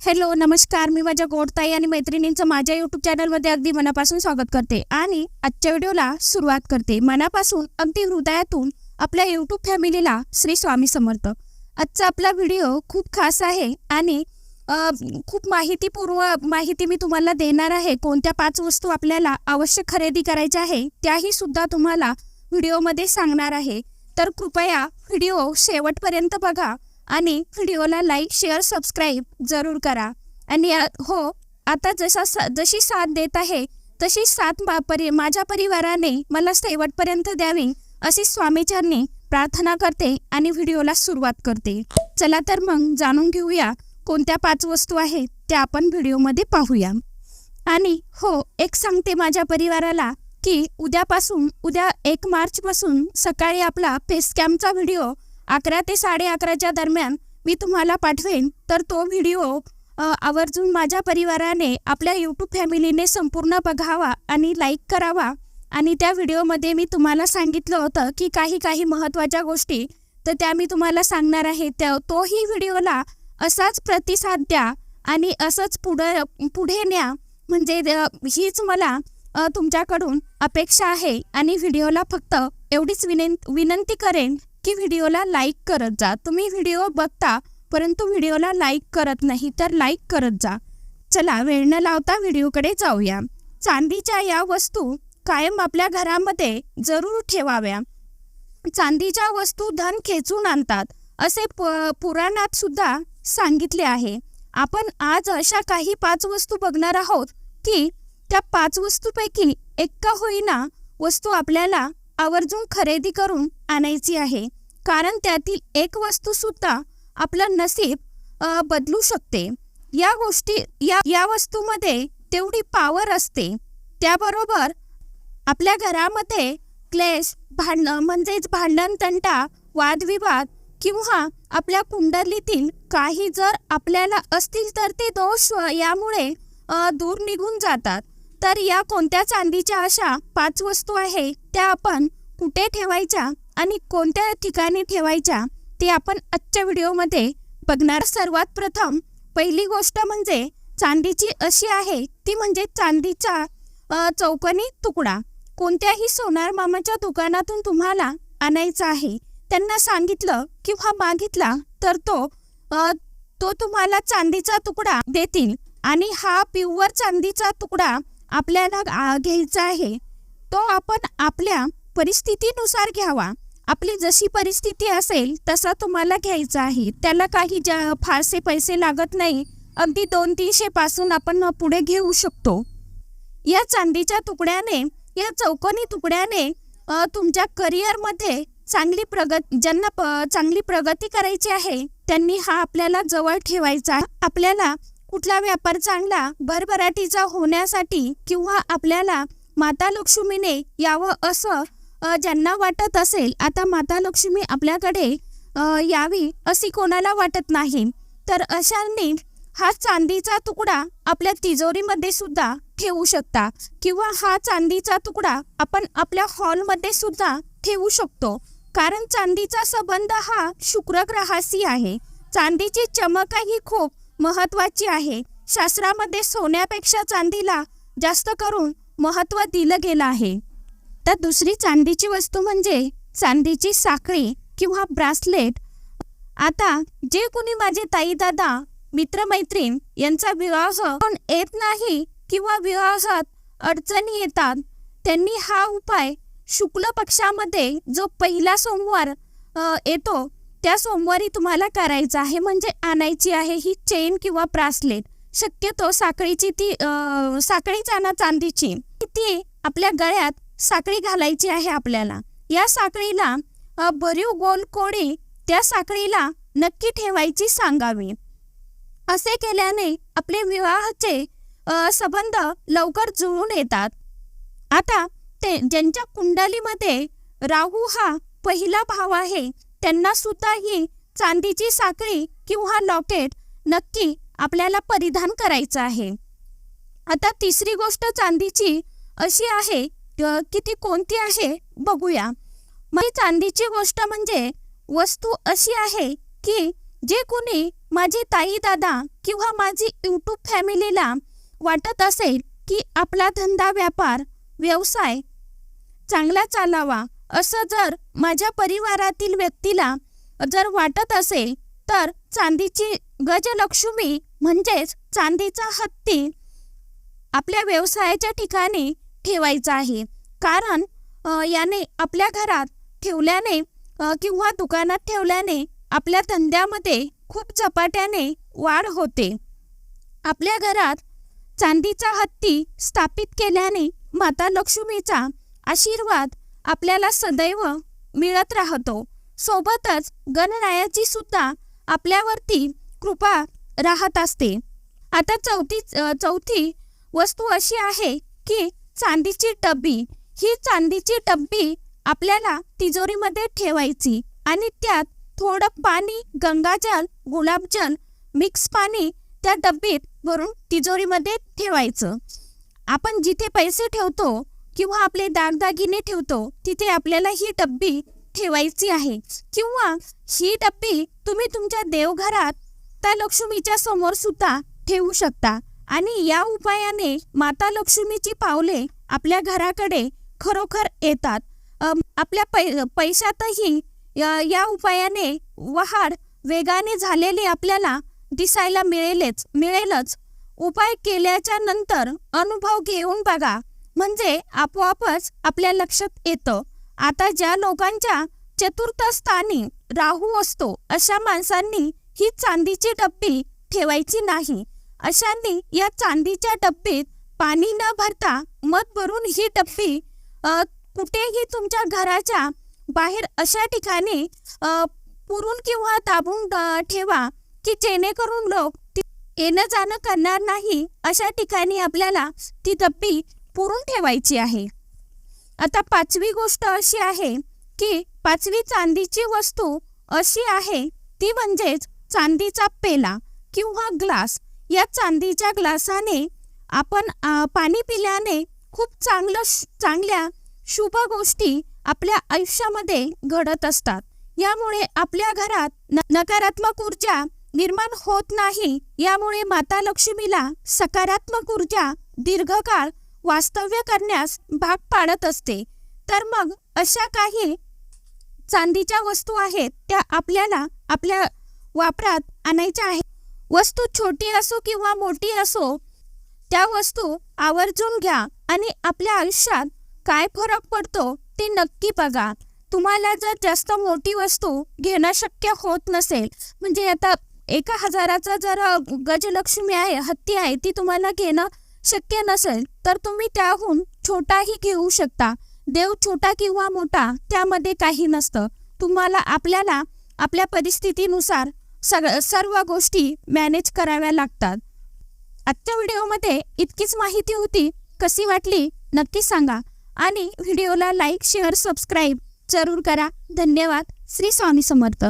Hello नमस्कार. मी माझ्या गोडताई आणि मैत्रिणींचं माझ्या यूट्यूब चॅनलमध्ये अगदी मनापासून स्वागत करते आणि आजच्या व्हिडिओला सुरुवात करते. मनापासून अगदी हृदयातून आपल्या यूट्यूब फॅमिलीला श्री स्वामी समर्थ. आजचा आपला व्हिडिओ खूप खास आहे आणि खूप माहितीपूर्व माहिती मी तुम्हाला देणार आहे कोणत्या पाच वस्तू आपल्याला आवश्यक खरेदी करायच्या आहे त्याही सुद्धा तुम्हाला व्हिडिओमध्ये सांगणार आहे. तर कृपया व्हिडिओ शेवटपर्यंत बघा. आणि व्हिडिओला लाईक शेअर सबस्क्राईब जरूर करा. आणि हो आता जसा जशी साथ देत आहे तशी साथ मा परि माझ्या परिवाराने मला शेवटपर्यंत द्यावी अशी स्वामीचरणी प्रार्थना करते आणि व्हिडिओला सुरुवात करते. चला तर मग जाणून घेऊया कोणत्या पाच वस्तू आहेत त्या आपण व्हिडिओमध्ये पाहूया. आणि हो एक सांगते माझ्या परिवाराला की उद्यापासून उद्या एक मार्चपासून सकाळी आपला फेस कॅम्पचा व्हिडिओ अकरा ते साडे अकराच्या दरम्यान मी तुम्हाला पाठवेन. तर तो व्हिडिओ आवर्जून माझ्या परिवाराने आपल्या यूट्यूब फॅमिलीने संपूर्ण बघावा आणि लाईक करावा. आणि त्या व्हिडिओमध्ये मी तुम्हाला सांगितलं होतं की काही काही महत्त्वाच्या गोष्टी. तर त्या मी तुम्हाला सांगणार आहे. त्या तोही व्हिडिओला असाच प्रतिसाद द्या आणि असंच पुढं पुढे न्या. म्हणजे हीच मला तुमच्याकडून अपेक्षा आहे. आणि व्हिडिओला फक्त एवढीच विनं विनंती करेन. की व्हिडिओला लाईक करत जा. तुम्ही व्हिडिओ बघता परंतु व्हिडिओला लाईक करत नाही तर लाईक करत जा. चला वेळ न लावता व्हिडिओकडे जाऊया. चांदीच्या या वस्तू कायम आपल्या घरामध्ये जरूर ठेवाव्या. चांदीच्या वस्तू धन खेचून आणतात असे प पुराणात सुद्धा सांगितले आहे. आपण आज अशा काही पाच वस्तू बघणार आहोत की त्या पाच वस्तूपैकी एक का होईना वस्तू आपल्याला आवर्जून खरेदी करून आणायची आहे. कारण त्यातील एक वस्तू सुद्धा आपलं नसीब बदलू शकते. या गोष्टी या या वस्तूमध्ये तेवढी पावर असते. त्याबरोबर आपल्या घरामध्ये क्लेश भांडण म्हणजेच भांडण तंटा वादविवाद किंवा आपल्या कुंडलीतील काही जर आपल्याला असतील तर ते दोष यामुळे दूर निघून जातात. तर या कोणत्या चांदीच्या अशा पाच वस्तू आहे त्या आपण कुठे ठेवायच्या आणि कोणत्या ठिकाणी ठेवायच्या ते आपण आजच्या व्हिडिओमध्ये बघणार. सर्वात प्रथम पहिली गोष्ट म्हणजे चांदीची अशी आहे ती म्हणजे चांदीचा चौकनी तुकडा. कोणत्याही सोनार मामाच्या दुकानातून तुम्हाला आणायचा आहे त्यांना सांगितलं किंवा मागितला तर तो तो तुम्हाला चांदीचा तुकडा देतील. आणि हा प्युअर चांदीचा तुकडा आपल्याला घ्यायचा आहे तो आपण आपल्या परिस्थितीनुसार घ्यावा. आपली जशी परिस्थिती असेल तसा तुम्हाला घ्यायचा आहे. त्याला काही जा फारसे पैसे लागत नाही. अगदी दोन तीनशे पासून आपण पुढे घेऊ शकतो. या चांदीच्या तुकड्याने या चौकोनी तुकड्याने तुमच्या करिअरमध्ये चांगली प्रगत ज्यांना प, चांगली प्रगती करायची आहे त्यांनी हा आपल्याला जवळ ठेवायचा आपल्याला कुठला व्यापार चांगला भरभराटीचा होण्यासाठी किंवा आपल्याला माता लक्ष्मीने यावं असं ज्यांना वाटत असेल आता माता लक्ष्मी आपल्याकडे यावी अशी कोणाला वाटत नाही. तर अशांनी हा चांदीचा तुकडा आपल्या तिजोरीमध्ये सुद्धा ठेवू शकता किंवा हा चांदीचा तुकडा आपण आपल्या हॉलमध्ये सुद्धा ठेवू शकतो. कारण चांदीचा संबंध हा शुक्र ग्रहाशी आहे. चांदीची चमकही खूप महत्वाची आहे. शास्त्रामध्ये सोन्यापेक्षा चांदीला जास्त करून महत्त्व दिलं गेलं आहे. तर दुसरी चांदीची वस्तू म्हणजे चांदीची साखळी किंवा ब्रासलेट. आता जे कोणी माझे ताई दादा मित्रमैत्रीण यांचा विवाह पण येत नाही किंवा विवाहात अडचणी येतात त्यांनी हा उपाय शुक्ल पक्षामध्ये जो पहिला सोमवार येतो त्या सोमवारी तुम्हाला करायचं आहे म्हणजे आणायची आहे ही चेन किंवा ब्रासलेट. शक्यतो साखळीची ती अ, साखळीच आणा चांदीची. ती आपल्या गळ्यात साखळी घालायची आहे आपल्याला. या साखळीला भरीव गोल कोडी त्या साखळीला नक्की ठेवायची सांगावी. असे केल्याने आपले विवाहाचे संबंध लवकर जुळून येतात. आता ते ज्यांच्या कुंडलीमध्ये राहू हा पहिला भाव आहे त्यांना सुद्धा ही चांदीची साखळी किंवा लॉकेट नक्की आपल्याला परिधान करायचं आहे. आता तिसरी गोष्ट चांदीची अशी आहे की ती कोणती आहे बघूया. मग चांदीची गोष्ट म्हणजे वस्तू अशी आहे की जे कोणी माझी ताई दादा किंवा माझी यूट्यूब फॅमिलीला वाटत असेल की आपला धंदा व्यापार व्यवसाय चांगला चालावा असं जर माझ्या परिवारातील व्यक्तीला जर वाटत असेल तर चांदीची गजलक्ष्मी म्हणजेच चांदीचा हत्ती आपल्या व्यवसायाच्या ठिकाणी ठेवायचा आहे. कारण याने आपल्या घरात ठेवल्याने किंवा दुकानात ठेवल्याने आपल्या धंद्यामध्ये खूप झपाट्याने वाढ होते. आपल्या घरात चांदीचा हत्ती स्थापित केल्याने माता लक्ष्मीचा आशीर्वाद आपल्याला सदैव मिळत राहतो. सोबतच गणरायाची सुद्धा आपल्यावरती कृपा राहत असते. आता चौथी चौथी वस्तू अशी आहे की चांदीची डब्बी ही चांदीची डब्बी आपल्याला तिजोरीमध्ये ठेवायची आणि त्यात थोडं पाणी गंगाजल गुलाबजल मिक्स पाणी त्या डब्बीत भरून तिजोरीमध्ये ठेवायचं. आपण जिथे पैसे ठेवतो किंवा आपले दागदागिने ठेवतो तिथे आपल्याला ही डब्बी ठेवायची आहे. किंवा ही डब्बी तुम्ही तुमच्या देवघरात त्या लक्ष्मीच्या समोर सुद्धा ठेवू शकता. आणि या उपायाने माता लक्ष्मीची पावले आपल्या घराकडे खरोखर येतात. आपल्या पै पैशातही या या उपायाने वाढ वेगाने झालेली आपल्याला दिसायला मिळेलच मिळेलच. उपाय केल्याच्यानंतर अनुभव घेऊन बघा. म्हणजे आपोआपच आपल्या लक्षात येतं. आता ज्या लोकांच्या चतुर्थ स्थानी राहू असतो अशा माणसांनी ही चांदीची डब्बी ठेवायची नाही. अशांनी या चांदीच्या डब्बीत पाणी न भरता मध भरून ही डब्बी कुठेही तुमच्या घराच्या बाहेर अशा ठिकाणी पुरून किंवा दाबून ठेवा की जेणेकरून लोक येणं जाणं करणार नाही अशा ठिकाणी आपल्याला ती डब्बी पुरून ठेवायची आहे. आता पाचवी गोष्ट अशी आहे की पाचवी चांदीची वस्तू अशी आहे ती म्हणजेच चांदीचा पेला किंवा ग्लास. या चांदीच्या ग्लासाने आपण पाणी पिल्याने खूप चांगलं चांगल्या शुभ गोष्टी आपल्या आयुष्यामध्ये घडत असतात. यामुळे आपल्या घरात न- नकारात्मक ऊर्जा निर्माण होत नाही. यामुळे माता लक्ष्मीला सकारात्मक ऊर्जा दीर्घकाळ वास्तव्य करण्यास भाग पाडत असते. तर मग अशा काही चांदीच्या वस्तू आहेत त्या आपल्याला आपल्या वापरात आणायच्या आहेत. वस्तू छोटी असो किंवा मोठी असो त्या वस्तू आवर्जून घ्या आणि आपल्या आयुष्यात काय फरक पडतो ते नक्की बघा. तुम्हाला जर जास्त मोठी वस्तू घेणं शक्य होत नसेल म्हणजे आता एका हजाराचा जर गजलक्ष्मी आहे हत्ती आहे ती तुम्हाला घेणं शक्य नसेल तर तुम्ही त्याहून छोटाही घेऊ शकता. देव छोटा किंवा मोठा त्यामध्ये काही नसतं. तुम्हाला आपल्याला आपल्या परिस्थितीनुसार सग सर्व गोष्टी मॅनेज कराव्या लागतात. आजच्या व्हिडिओमध्ये इतकीच माहिती होती. कशी वाटली? नक्की सांगा. आणि व्हिडिओला लाईक शेअर सबस्क्राईब जरूर करा. धन्यवाद. श्री स्वामी समर्थ.